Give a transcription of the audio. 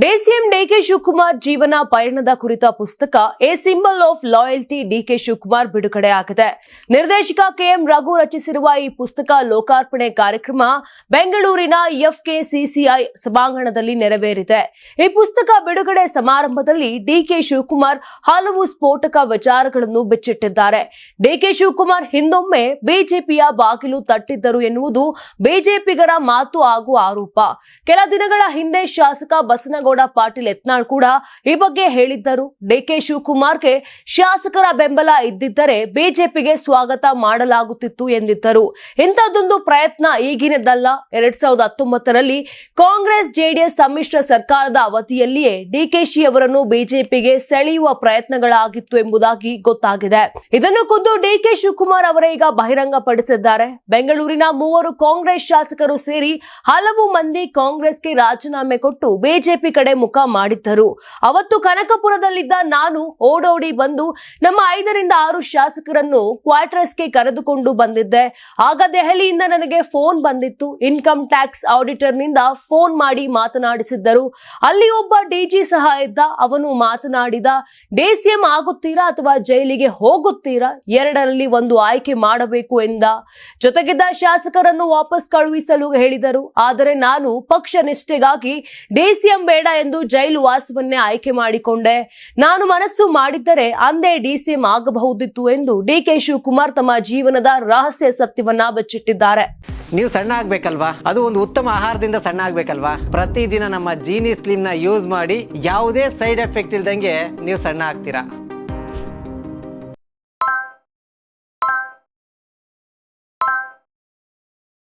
DCM DK Shivakumar ಜೀವನ ಪಯಣದ ಕುರಿತ ಪುಸ್ತಕ a symbol of loyalty DK Shivakumar ಬಿಡುಗಡೆ ಆಗಿದೆ. ನಿರ್ದೇಶಕ ಕೆಎಂ ರಘು ರಚಿಸಿರುವ ಈ ಪುಸ್ತಕ ಲೋಕಾರ್ಪಣೆ ಕಾರ್ಯಕ್ರಮ ಬೆಂಗಳೂರಿನ ಎಫ್ಕೆಸಿಸಿಐ ಸಭಾಂಗಣದಲ್ಲಿ ನೆರವೇರಿದೆ. ಈ ಪುಸ್ತಕ ಬಿಡುಗಡೆ ಸಮಾರಂಭದಲ್ಲಿ ಡಿಕೆ ಶಿವಕುಮಾರ್ ಹಲವು ಸ್ಫೋಟಕ ವಿಚಾರಗಳನ್ನು ಬಿಚ್ಚಿಟ್ಟಿದ್ದಾರೆ. ಡಿಕೆ ಶಿವಕುಮಾರ್ ಹಿಂದೊಮ್ಮೆ ಬಿಜೆಪಿಯ ಬಾಗಿಲು ತಟ್ಟಿದ್ದರು ಎನ್ನುವುದು ಬಿಜೆಪಿಗರ ಮಾತು ಹಾಗೂ ಆರೋಪ. ಕೆಲ ದಿನಗಳ ಹಿಂದೆ ಶಾಸಕ ಬಸನಗೌಡ ಪಾಟೀಲ್ ಯತ್ನಾಳ್ ಕೂಡ ಈ ಬಗ್ಗೆ ಹೇಳಿದ್ದರು. ಡಿಕೆ ಶಿವಕುಮಾರ್ಗೆ ಶಾಸಕರ ಬೆಂಬಲ ಇದ್ದಿದ್ದರೆ ಬಿಜೆಪಿಗೆ ಸ್ವಾಗತ ಮಾಡಲಾಗುತ್ತಿತ್ತು ಎಂದಿದ್ದರು. ಇಂಥದ್ದೊಂದು ಪ್ರಯತ್ನ ಈಗಿನದಲ್ಲ. ಎರಡ್ ಸಾವಿರದ ಹತ್ತೊಂಬತ್ತರಲ್ಲಿ ಕಾಂಗ್ರೆಸ್, ಜೆಡಿಎಸ್ ಸಮ್ಮಿಶ್ರ ಸರ್ಕಾರದ ಅವಧಿಯಲ್ಲಿಯೇ ಡಿಕೆಶಿ ಅವರನ್ನು ಬಿಜೆಪಿಗೆ ಸೆಳೆಯುವ ಪ್ರಯತ್ನಗಳಾಗಿತ್ತು ಎಂಬುದಾಗಿ ಗೊತ್ತಾಗಿದೆ. ಇದನ್ನು ಖುದ್ದು ಡಿಕೆ ಶಿವಕುಮಾರ್ ಅವರೇ ಈಗ ಬಹಿರಂಗಪಡಿಸಿದ್ದಾರೆ. ಬೆಂಗಳೂರಿನ ಮೂವರು ಕಾಂಗ್ರೆಸ್ ಶಾಸಕರು ಸೇರಿ ಹಲವು ಮಂದಿ ಕಾಂಗ್ರೆಸ್ಗೆ ರಾಜೀನಾಮೆ ಕೊಟ್ಟು ಬಿಜೆಪಿ ಕಡೆ ಮುಖ ಮಾಡಿದ್ದರು. ಅವತ್ತು ಕನಕಪುರದಲ್ಲಿದ್ದ ನಾನು ಓಡೋಡಿ ಬಂದು ನಮ್ಮ ಐದರಿಂದ ಆರು ಶಾಸಕರನ್ನು ಕ್ವಾರ್ಟರ್ಸ್ಗೆ ಕರೆದುಕೊಂಡು ಬಂದಿದ್ದೆ. ಆಗ ದೆಹಲಿಯಿಂದ ನನಗೆ ಫೋನ್ ಬಂದಿತ್ತು. ಇನ್ಕಮ್ ಟ್ಯಾಕ್ಸ್ ಆಡಿಟರ್ನಿಂದ ಫೋನ್ ಮಾಡಿ ಮಾತನಾಡಿಸಿದ್ದರು. ಅಲ್ಲಿ ಒಬ್ಬ ಡಿಜಿ ಸಹ ಇದ್ದ. ಅವನು ಮಾತನಾಡಿದ, ಡಿಸಿಎಂ ಆಗುತ್ತೀರಾ ಅಥವಾ ಜೈಲಿಗೆ ಹೋಗುತ್ತೀರಾ? ಎರಡರಲ್ಲಿ ಒಂದು ಆಯ್ಕೆ ಮಾಡಬೇಕು ಎಂದ. ಜೊತೆಗಿದ್ದ ಶಾಸಕರನ್ನು ವಾಪಸ್ ಕಳುಹಿಸಲು ಹೇಳಿದರು. ಆದರೆ ನಾನು ಪಕ್ಷ ನಿಷ್ಠೆಗಾಗಿ ಡಿಸಿಎಂ ಬೇಡ ಎಂದು ಜೈಲು ವಾಸವನ್ನೇ ಆಯ್ಕೆ ಮಾಡಿಕೊಂಡೆ. ನಾನು ಮನಸ್ಸು ಮಾಡಿದ್ದರೆ ಅಂದೇ ಡಿಸಿಎಂ ಆಗಬಹುದಿತ್ತು ಎಂದು ಡಿಕೆ ಶಿವಕುಮಾರ್ ತಮ್ಮ ಜೀವನದ ರಹಸ್ಯ ಸತ್ಯವನ್ನ ಬಚ್ಚಿಟ್ಟಿದ್ದಾರೆ. ನೀವು ಸಣ್ಣ ಆಗ್ಬೇಕಲ್ವಾ? ಅದು ಒಂದು ಉತ್ತಮ ಆಹಾರದಿಂದ ಸಣ್ಣ ಆಗ್ಬೇಕಲ್ವಾ? ಪ್ರತಿದಿನ ನಮ್ಮ ಜೀನಿ ಸ್ಲಿಮ್ನ ಯೂಸ್ ಮಾಡಿ ಯಾವುದೇ ಸೈಡ್ ಎಫೆಕ್ಟ್ ಇಲ್ದಂಗೆ ನೀವು ಸಣ್ಣ ಆಗ್ತೀರಾ?